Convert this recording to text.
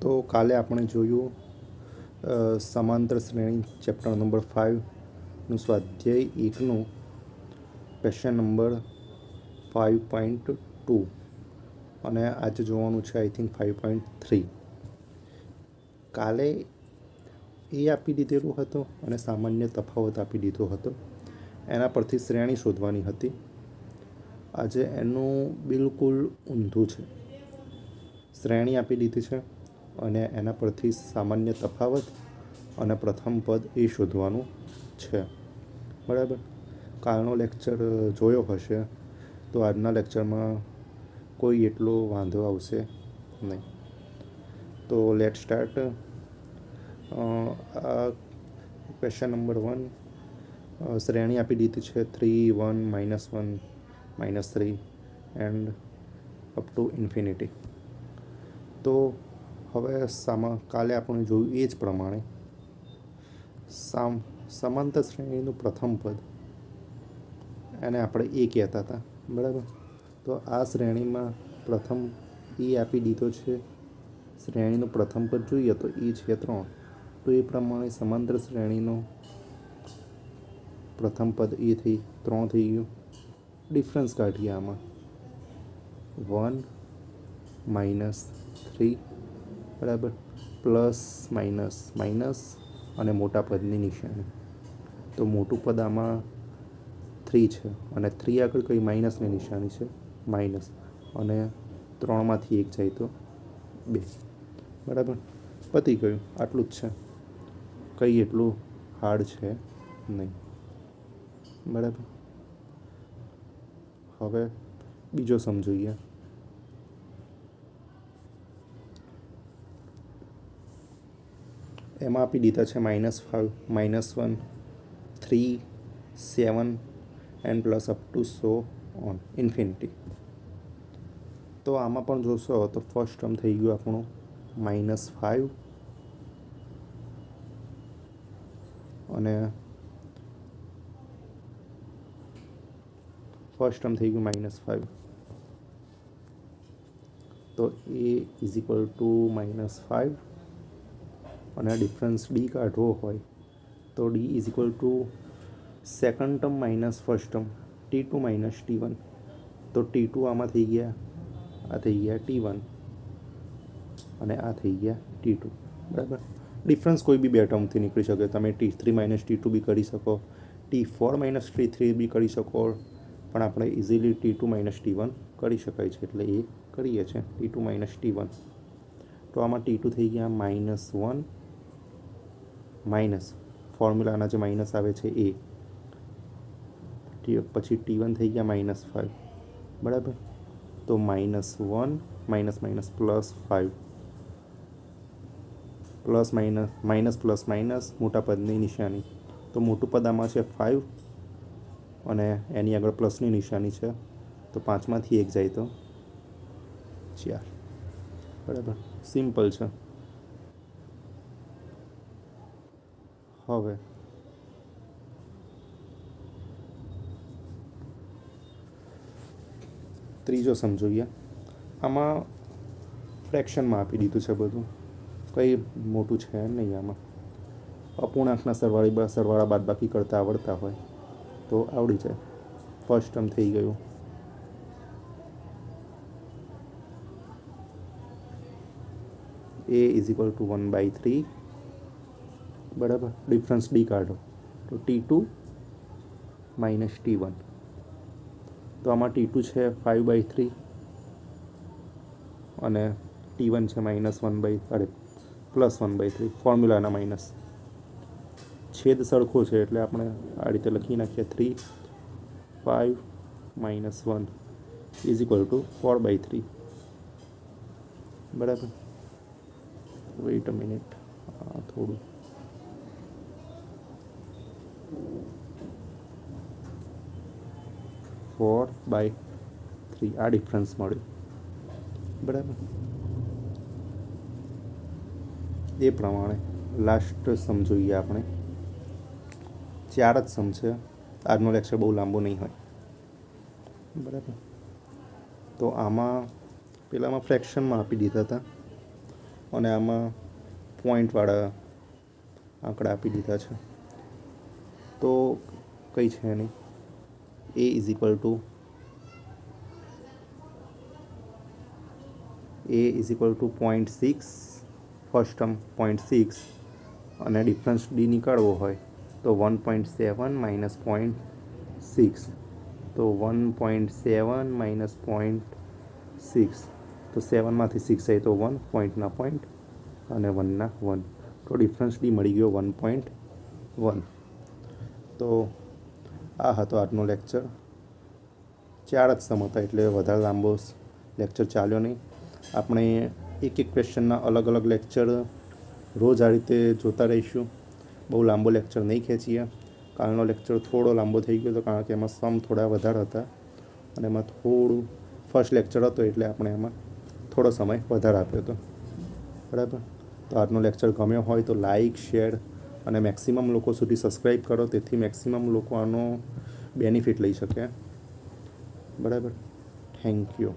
તો કાલે આપણે જોયું સમાંતર શ્રેણી ચેપ્ટર નંબર ફાઇવનું સ્વાધ્યાય એકનું question number five point two અને આજે જોવાનું છે I think five point three કાલે એ આપી દીધેલું હતું અને સામાન્ય તફાવત આપી દીધો હતો. એના પરથી શ્રેણી શોધવાની હતી. આજે એનું બિલકુલ ઊંધું છે. શ્રેણી આપી દીધી છે. અને એના પરથી સામાન્ય તફાવત અને પ્રથમ પદ એ શોધવાનું છે. બરાબર? કાલનો લેક્ચર જોયો હશે, તો આજના લેક્ચરમાં કોઈ એટલો વાંધો આવશે નહીં. તો લેટ સ્ટાર્ટ આ ક્વેશ્ચન નંબર વન શ્રેણી આપી દીધી છે three one minus one minus three and up to infinity તો હવે સામા, કાલે આપણે જોયું એ જ પ્રમાણે સામ સમાંતર શ્રેણીનું પ્રથમ પદ. એને આપણે એ કહેતા હતા. બરાબર? તો આ શ્રેણીમાં પ્રથમ એ આપી દીધો છે. શ્રેણીનું પ્રથમ પદ જોઈએ તો એ છે ત્રણ. તો એ પ્રમાણે સમાંતર શ્રેણીનો પ્રથમ પદ એ થઈ, ત્રણ થઈ ગયું. ડિફરન્સ કાઢીએ આમાં. વન માઇનસ થ્રી બરાબર? પ્લસ, માઇનસ માઇનસ અને મોટા પદની નિશાની. તો મોટું પદ આમાં થ્રી છે અને થ્રી આગળ કઈ માઇનસની નિશાની છે? માઇનસ. અને ત્રણમાંથી એક જાય તો બે. બરાબર? પતી ગયું. આટલું જ છે. કંઈ એટલું હાર્ડ છે નહીં. બરાબર? હવે બીજો સમજોઈએ એમાં આપી દીધા છે minus five minus one three seven and plus up to so on infinity તો આમાં પણ જોશો, તો ફર્સ્ટ ટર્મ થઈ ગયું આપણું માઇનસ ફાઇવ અને ફર્સ્ટ ટર્મ થઈ ગયું માઇનસ ફાઇવ તો a is equal to minus five અને ડિફરન્સ ડી કાઢવો હોય તો D is equal to second term minus first term, T two minus T one. તો ટી ટુ આમાં થઈ ગયા, આ થઈ ગયા ટી વન અને આ થઈ ગયા ટી ટુ. બરાબર? ડિફરન્સ કોઈ બી બે ટર્મથી નીકળી શકે. તમે T three minus T two બી કરી શકો, T four minus T three બી કરી શકો, પણ આપણે easily T two minus T one કરી શકાય છે. એટલે એ કરીએ છીએ, T two minus T one. તો આમાં ટી ટુ થઈ ગયા માઇનસ વન માઇનસ. ફોર્મ્યુલાના જે માઇનસ આવે છે એ. પછી ટી વન થઈ ગયા માઇનસ ફાઇવ બરાબર? તો minus one, minus minus plus five plus minus minus plus minus મોટા પદની નિશાની. તો મોટું પદ આમાં છે ફાઇવ અને એની આગળ પ્લસની નિશાની છે. તો પાંચમાંથી એક જાય તો ચાર. બરાબર? સિમ્પલ છે. હવે. ત્રીજો સમજોઈએ આમાં ફ્રેક્શનમાં આપી દીધું છે બધું. કંઈ મોટું છે નહીં આમાં. અપૂર્ણાંકના સરવાળી સરવાળા સરવાળા બાદબાકી કરતાં આવડતા હોય. તો આવડી જાય. ફર્સ્ટ ટર્મ થઈ ગયું. A is equal to one by three બરાબર? ડિફરન્સ ડી કાઢો. તો T two minus T one તો આમાં ટી ટુ છે ફાઇવ બાય થ્રી અને ટી વન છે માઇનસ વન બાય અરે પ્લસ વન બાય થ્રી ફોર્મ્યુલાના માઇનસ છેદ સરખો છે એટલે આપણે આ રીતે લખી નાખીએ three five minus one is equal to four by three બરાબર? વેઇટ અ મિનિટ થોડું ફોર બાય થ્રી. આ ડિફરન્સ મળ્યું. બરાબર. એ પ્રમાણે લાસ્ટ સમ જોઈએ આપણે. ચાર જ સમ છે. આજનો લેક્ચર બહુ લાંબો નહીં હોય. બરાબર. તો આમાં પેલામાં ફ્રેક્શનમાં આપી દીધા હતા. અને આમાં પોઈન્ટવાળા આંકડા આપી દીધા છે. તો કઈ છે એની a is equal to a is equal to point six first term point six અને ડિફરન્સ ડી નીકાળવો હોય તો one point seven minus point six તો one point seven minus point six તો સેવનમાંથી સિક્સ આવી તો વન પોઈન્ટના પોઈન્ટ અને વનના વન તો ડિફરન્સ ડી મળી ગયો વન પોઈન્ટ વન તો આ હતો આજનો લેક્ચર ચાર જ સમ હતા એટલે વધારે લાંબો લેક્ચર ચાલ્યો નહીં. આપણે એક એક ક્વેશ્ચનના અલગ અલગ લેક્ચર રોજ આ રીતે જોતા રહીશું. બહુ લાંબો લેક્ચર નહીં ખેંચીએ. કાલનો લેક્ચર થોડો લાંબો થઈ ગયો હતો કારણ કે એમાં સમ થોડા વધારે હતા અને એમાં થોડું ફર્સ્ટ લેક્ચર હતો એટલે આપણે એમાં થોડો સમય વધારે આપ્યો હતો. બરાબર? તો આજનો લેક્ચર ગમ્યો હોય તો લાઈક શેર અને મેક્સિમમ લોકો સુધી સબસ્ક્રાઈબ કરો, તેથી મેક્સિમમ લોકો આનો બેનિફિટ લઈ શકે. બરાબર? Thank you